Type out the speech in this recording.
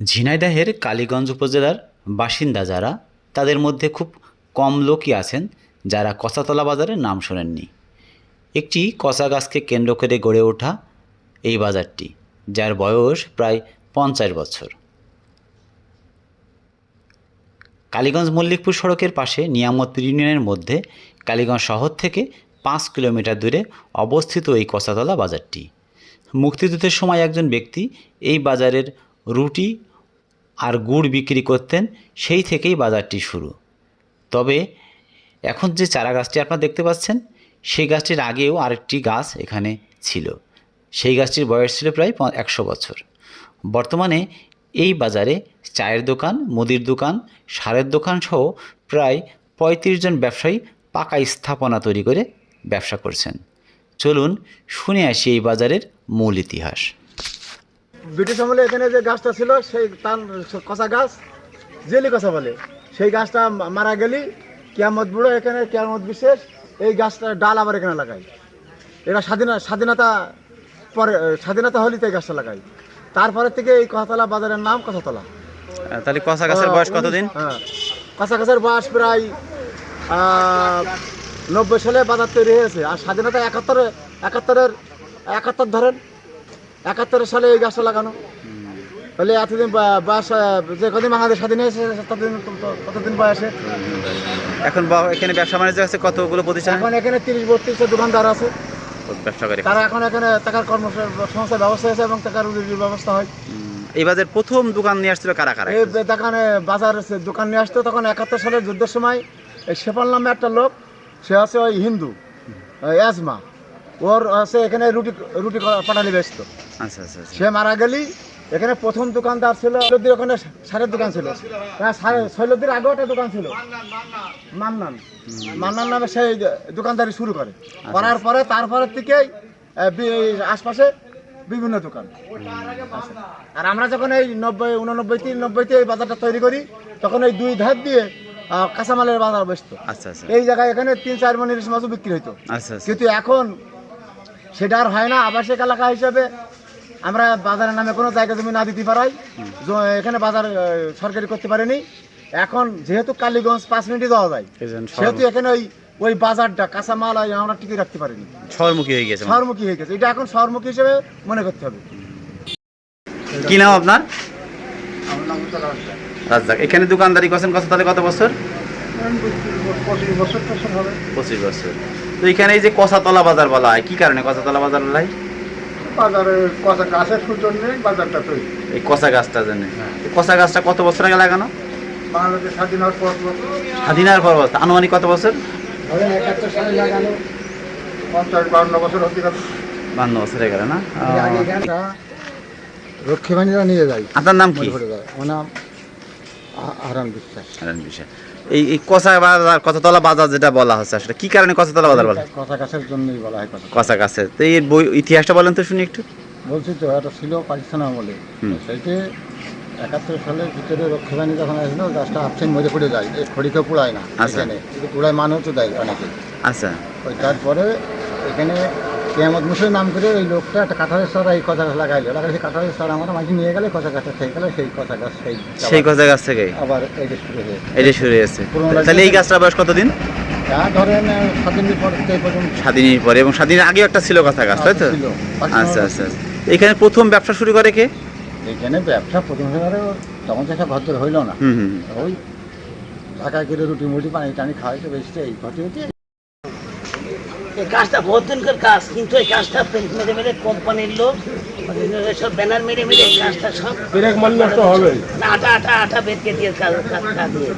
ঝিনাইদহের কালীগঞ্জ উপজেলার বাসিন্দা যারা, তাদের মধ্যে খুব কম লোকই আছেন যারা কসাতলা বাজারের নাম শোনেননি। একটি কসা গাছকে কেন্দ্র করে গড়ে ওঠা এই বাজারটি, যার বয়স প্রায় পঞ্চাশ বছর। কালীগঞ্জ মল্লিকপুর সড়কের পাশে নিয়ামত ইউনিয়নের মধ্যে কালীগঞ্জ শহর থেকে পাঁচ কিলোমিটার দূরে অবস্থিত এই কসাতলা বাজারটি। মুক্তিযুদ্ধের সময় একজন ব্যক্তি এই বাজারের রুটি আর গুড় বিক্রি করতেন, সেই থেকেই বাজারটি শুরু। তবে এখন যে চারা গাছটি আপনারা দেখতে পাচ্ছেন, সেই গাছটির আগেও আরেকটি গাছ এখানে ছিল। সেই গাছটির বয়স ছিল প্রায় একশো বছর। বর্তমানে এই বাজারে চায়ের দোকান, মুদির দোকান, সারের দোকান সহ প্রায় পঁয়ত্রিশ জন ব্যবসায়ী পাকা স্থাপনা তৈরি করে ব্যবসা করছেন। চলুন শুনে আসি এই বাজারের মূল ইতিহাস। ব্রিটিশ আমলে এখানে যে গাছটা ছিল সেই তার কষা গাছ জেলি কষা বলে সেই গাছটা মারা গেলি কেয়ামত বুড়ো এখানে কেয়ামত বিশেষ এই গাছটা ডাল আবার এখানে লাগাই এটা স্বাধীনতা স্বাধীনতা পরে স্বাধীনতা হলে তো এই গাছটা লাগাই তারপরে থেকে এই কথাতলা বাজারের নাম কথাতলা। তাহলে কষা গাছের বয়স কতদিন? হ্যাঁ কষা গাছের বয়স প্রায় নব্বই সালে বাজার তৈরি হয়েছে। আর স্বাধীনতা একাত্তরে একাত্তরের একাত্তর ধরেন একাত্তরের সালে এই গাছটা লাগানো। তাহলে এতদিন বা- বয়স আহ, যে কদিন বাংলাদেশ স্বাধীন হয়েছে ততদিন ততদিন বয়সে। এখন এখানে ব্যবসা বাণিজ্য আছে কতগুলো প্রতিষ্ঠান? এখন এখানে তিরিশ বত্রিশটা দোকানদার আছে। ব্যবসা করে তারা এখন এখানে টাকার কর্মসংস্থার ব্যবস্থা আছে এবং টাকার রুজির ব্যবস্থা হয়। এই বাজার প্রথম দোকান নিয়ে আসছিল কারা কারা? এই দোকানে বাজার আছে, দোকান নিয়ে আসতো তখন একাত্তর সালের যুদ্ধের সময় এই শেফাল নামে একটা লোক সে আছে ওই হিন্দু অ্যাজমা ওর আছে এখানে রুটি রুটি পাটালি বেচত। আচ্ছা আচ্ছা আচ্ছা। সে মারা গেলি এখানে প্রথম দোকানদার ছিল ওখানে সারের দোকান ছিল। হ্যাঁ সারে- শৈলদ্দির আগেও একটা দোকান ছিল। মান্নান। মান্নান নামে সেই দোকানদারি শুরু করে। করার পরে তারপরে এই আশপাশে বিভিন্ন দোকান। আর আমরা যখন এই নব্বই উননব্বই তিন নব্বইতে এই বাজারটা তৈরি করি তখন এই দুই ধার দিয়ে কাঁচামালের বাজার বসতো আচ্ছা আচ্ছা। এই জায়গায় এখানে তিন চার মন ইলিশ মাছও বিক্রি হইতো। আচ্ছা আচ্ছা। কিন্তু এখন সেটা আর হয় না। আবাসিক এলাকা হিসেবে আমরা বাজারের নামে কোনো জায়গা জমি না দিতে পারাই। এখানে বাজার সরকারি করতে পারেনি। এখন যেহেতু কালীগঞ্জ পাঁচ মিনিটে যাওয়া যায় সেহেতু এখানে ওই ওই বাজারটা কাঁচামাল আমরা টিকে রাখতে পারিনি। শহরমুখী হয়ে গেছে শহরমুখী হয়ে গেছে। এটা এখন শহরমুখী হিসেবে মনে করতে হবে। কি নাম আপনার? রাজ্জাক। এখানে দোকানদারি করছেন কত তাহলে কত বছর? বছর বছর হবে। পঁচিশ বছর। তো এখানে এই যে কষাতলা বাজার বলা হয় কি কারণে কষাতলা বাজার বলা হয়? বাজারে কষা গাছের সৌজন্যে বাজারটা তৈরি। এই কষা গাছটার জন্য কষা গাছটা কত বছর আগে লাগানো? বাংলাদেশ স্বাধীন হওয়ার পর। স্বাধীনার পর বছর। আনুমানিক কত বছর? ধরেন একাত্তর সালে লাগানো পঞ্চাশ বাউন্ন বছর হতে গেল বান্ন বছর হয়ে গেল না রক্ষীবাণীরা নিয়ে যায় আপনার নাম কি? আমার নাম আ- বিশ্বাস। হারান বিষয়। এই এই কষা বাজার কততলা বাজার যেটা বলা হচ্ছে আসলে কি কারণে কততলা বাজার বলা? কথা গাছের জন্যই বলা হয় কষা গাছে। তো এই বই ইতিহাসটা বলেন তো শুনি একটু। বলছি তো এটা ছিল পাকিস্তান আমলে। সেইতে একাত্তর সালের ভিতরে রক্ষীবাণী যখন আসলো গাছটা আপসেন মধ্যে পড়ে যায়। এই খড়িকে পুড়ায় না আচ্ছা। এখানে। পুড়ায় মানুষও দেয় অনেকে। আচ্ছা। ওই তারপরে এখানে কেয়ামত মুসের নাম করে ওই লোকটা একটা কাঁঠালের সারা এই কথা গাছ লাগাইলো। লাগাই সেই কাঁঠালের সারা আমার মাঝে নিয়ে গেলে কথা গাছটা থেকে গেলে সেই কথা গাছ সেই সেই কষা গাছ থেকে? আবার এই যে শুরু হয়ে এটা শুরু হয়েছে। তাহলে এই গাছটা বয়স কতদিন? যা ধরেন স্বাধীনের পর এই স্বাধীনের পরে এবং স্বাধীনের আগেও একটা ছিল কথা গাছ তাই তো? আচ্ছা আচ্ছা আচ্ছা। এখানে প্রথম ব্যবসা শুরু করে কে? এখানে ব্যবসা প্রথম সময় তখন তো ঘর হইল না। ওই ঢাকা করে রুটি মুটি পানি টানি খাওয়াইতে বেশি এই ঘটে এই কাজটা বহুত দিনকার কাজ কিন্তু এই কাজটা মেরে মেরে কোম্পানির লোক সব ব্যানার মেরে মেরে এই কাজটা সব ব্রেক হবে আটা আটা আটা বেরকে দিয়ে কাজ কাজ দিয়ে।